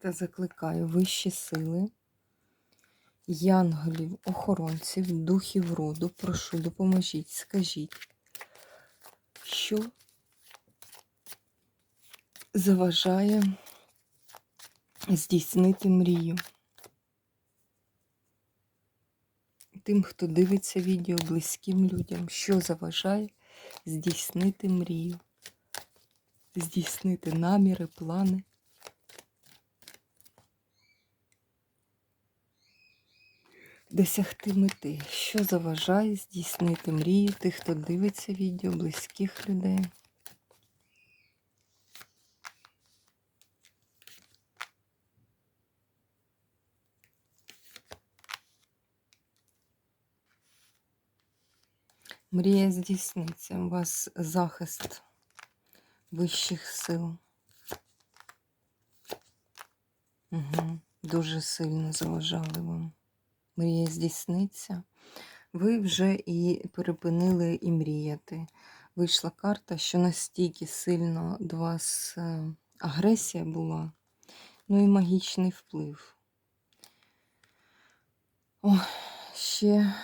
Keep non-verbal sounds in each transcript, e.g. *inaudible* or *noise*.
Та закликаю вищі сили, янголів, охоронців, духів роду, прошу, допоможіть, скажіть, що заважає здійснити мрію. Тим, хто дивиться відео близьким людям, що заважає здійснити мрію, здійснити наміри, плани. Досягти мети, що заважає здійснити мрію тих, хто дивиться відео, близьких людей. Мрія здійсниться, у вас захист вищих сил. Угу. Дуже сильно заважали вам мрія здійсниться, ви вже і перепинили і мріяти. Вийшла карта, що настільки сильно до вас е, агресія була, ну і магічний вплив. О, ще е,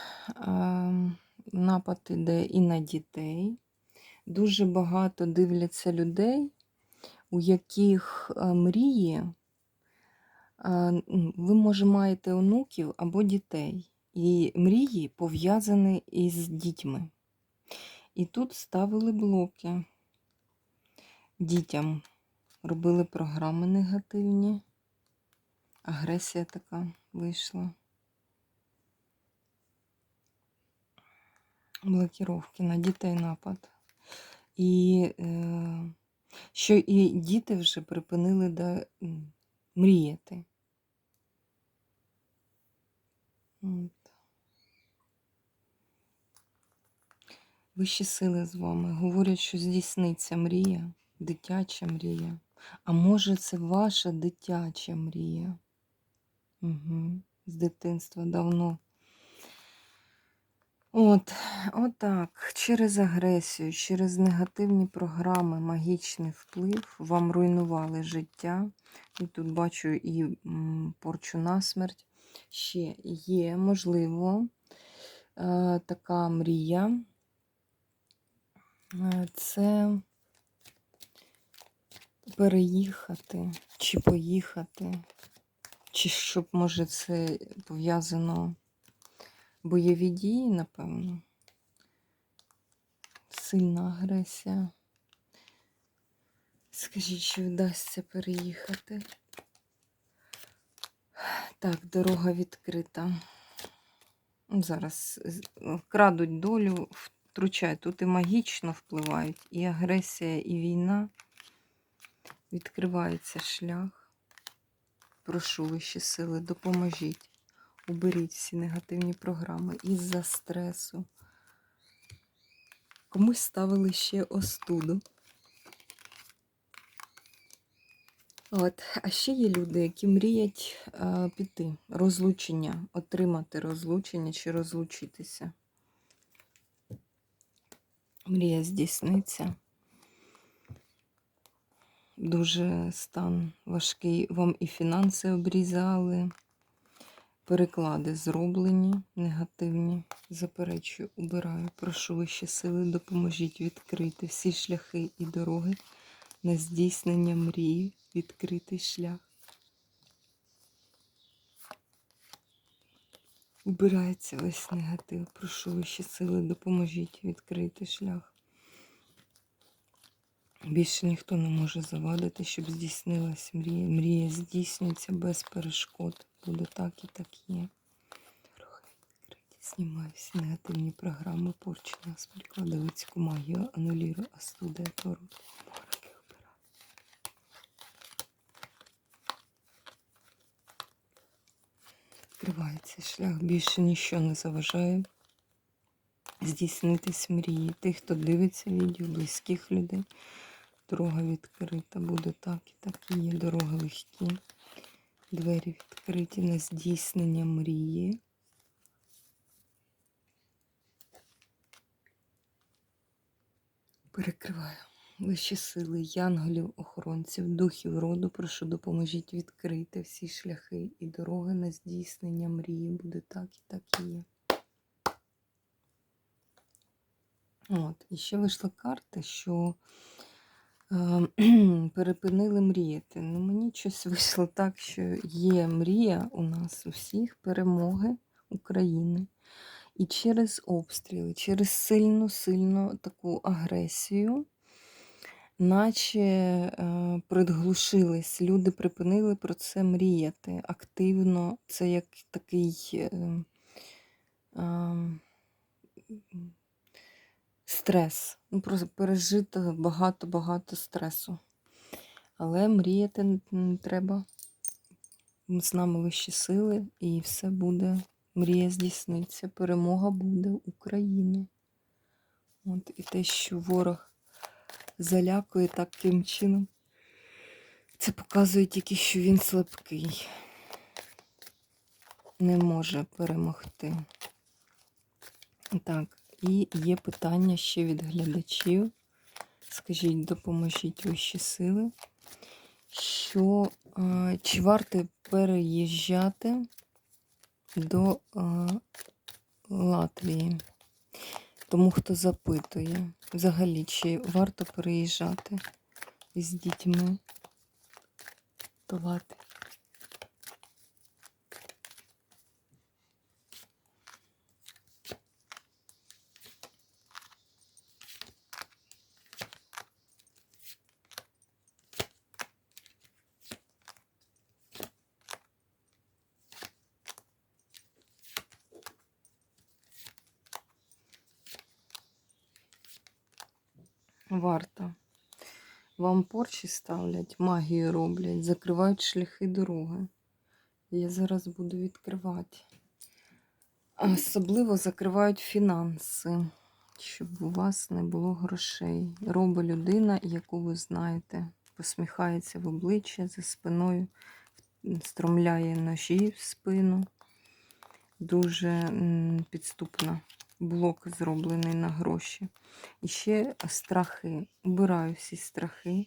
напад іде і на дітей. Дуже багато дивляться людей, у яких е, мрії ви, може, маєте онуків або дітей, і мрії пов'язані із дітьми. І тут ставили блоки дітям, робили програми негативні, агресія така вийшла. Блокіровки на дітей напад. І е, що і діти вже припинили да, мріяти. От. Вищі сили з вами говорять, що здійсниться мрія, дитяча мрія. А може, це ваша дитяча мрія? Угу. З дитинства давно. От, отак, через агресію, через негативні програми, магічний вплив вам руйнували життя. І тут бачу і порчу на смерть. Ще є, можливо, е, така мрія. Е, це переїхати чи поїхати, чи щоб, може, це пов'язано бойові дії, напевно. Сильна агресія. Скажіть, чи вдасться переїхати? Так, дорога відкрита. Ну, зараз крадуть долю, втручають. Тут і магічно впливають, і агресія, і війна. Відкривається шлях. Прошу вищі сили, допоможіть. Уберіть всі негативні програми із-за стресу. Комусь ставили ще остуду. От, А ще є люди, які мріють а, піти, розлучення, отримати розлучення чи розлучитися. Мрія здійсниться. Дуже стан важкий. Вам і фінанси обрізали, переклади зроблені, негативні. Заперечую, убираю. Прошу вищі сили, допоможіть відкрити всі шляхи і дороги на здійснення мрії відкритий шлях. Убирається весь негатив. Прошу вищі сили, допоможіть відкрити шлях. Більше ніхто не може завадити, щоб здійснилась мрія. Мрія здійснюється без перешкод. Буде так і так є. Дороги відкриті. Знімаю всі негативні програми, порчі нас, прикладовицьку магію, анулірую, астуде, тору. Перекривається шлях, більше нічого не заважає здійснитись мрії. Тих, хто дивиться відео, близьких людей. Дорога відкрита, буде так і так є. Дороги легкі. Двері відкриті на здійснення мрії. Перекриваю. Вищі сили, янголів, охоронців, духів роду, прошу допоможіть відкрити всі шляхи і дороги на здійснення мрії. Буде так і так і є. От, і ще вийшла карта, що е, *clears throat* перепинили мріяти. Ну, мені щось вийшло так, що є мрія у нас у всіх перемоги України. І через обстріли, через сильну, сильну таку агресію, наче е, предглушились, люди припинили про це мріяти активно. Це як такий е, е, стрес. Ну, пережито багато-багато стресу. Але мріяти треба. З нами вищі сили, і все буде. Мрія здійсниться. Перемога буде України. От і те, що ворог залякує таким чином, це показує тільки, що він слабкий, не може перемогти. Так, і є питання ще від глядачів. Скажіть, допоможіть вищі сили, що е, чи варто переїжджати до е, Латвії? Тому хто запитує, взагалі, чи варто переїжджати з дітьми до Варто. Вам порчі ставлять, магію роблять, закривають шляхи дороги. Я зараз буду відкривати. Особливо закривають фінанси, щоб у вас не було грошей. Робить людина, яку ви знаєте, посміхається в обличчя за спиною, стромляє ножі в спину. Дуже підступна. Блок зроблений на гроші. І ще страхи. Убираю всі страхи.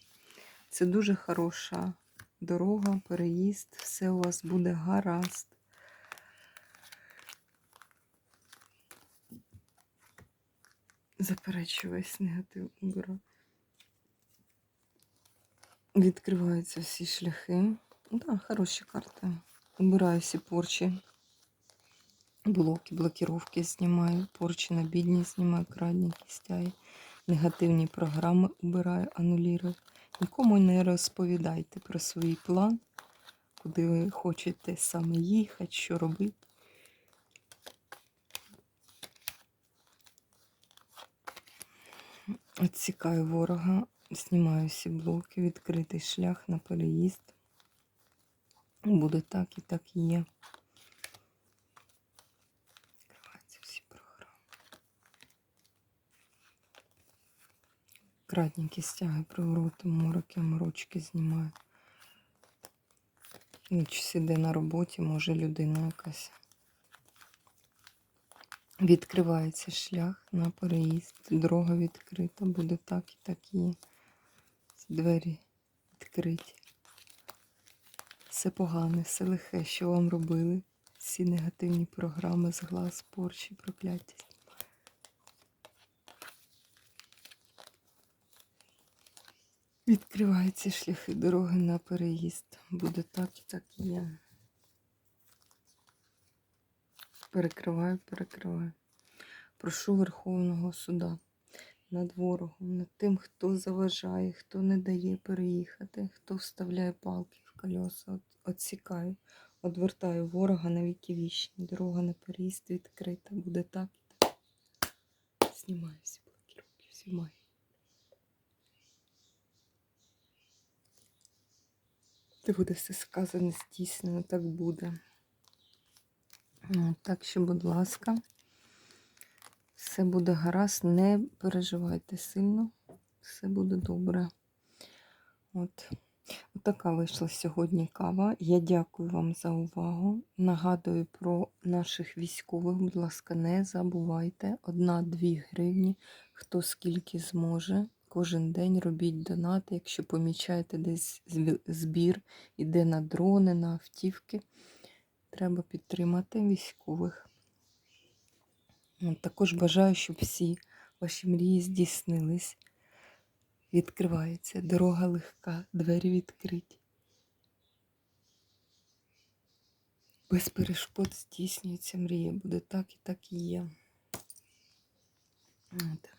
Це дуже хороша дорога, переїзд, все у вас буде гаразд. Заперечую весь негатив убираю. Відкриваються всі шляхи. Так, да, хороші карти. Убираю всі порчі. Блоки, блокировки знімаю, порчі на знімаю, крадні кістяї, негативні програми убираю, анулірую. Нікому не розповідайте про свій план, куди ви хочете саме їхати, що робити. Відсікаю ворога, знімаю всі блоки, відкритий шлях на переїзд. Буде так і так і є. Відкриваються всі програми. Кратненькі стяги, привороти, мороки, морочки знімаю. Ніч сиде на роботі, може людина якась. Відкривається шлях на переїзд. Дорога відкрита, буде так і так є. Двері відкриті. Все погане, все лихе, що вам робили. Всі негативні програми з глаз, порчі, прокляття. Відкриваються шляхи дороги на переїзд. Буде так і так і є. Перекриваю, перекриваю. Прошу Верховного суда над ворогом, над тим, хто заважає, хто не дає переїхати, хто вставляє палки в колеса. От, отсікаю, одвертаю ворога на віки вічні. Дорога на переїзд відкрита. Буде так і так. Знімаю всі блокировки, всі мої. Буде все сказане, здійснено, так буде. От, Так що, будь ласка, все буде гаразд, не переживайте сильно, все буде добре. От. Така вийшла сьогодні кава. Я дякую вам за увагу. Нагадую про наших військових. Будь ласка, не забувайте. Одна-дві гривні, хто скільки зможе. Кожен день робіть донати. Якщо помічаєте десь збір, іде на дрони, на автівки. Треба підтримати військових. Також бажаю, щоб всі ваші мрії здійснились. Відкривається дорога легка, двері відкриті. Без перешкод здійснюється мрія. Буде так і так і є. От.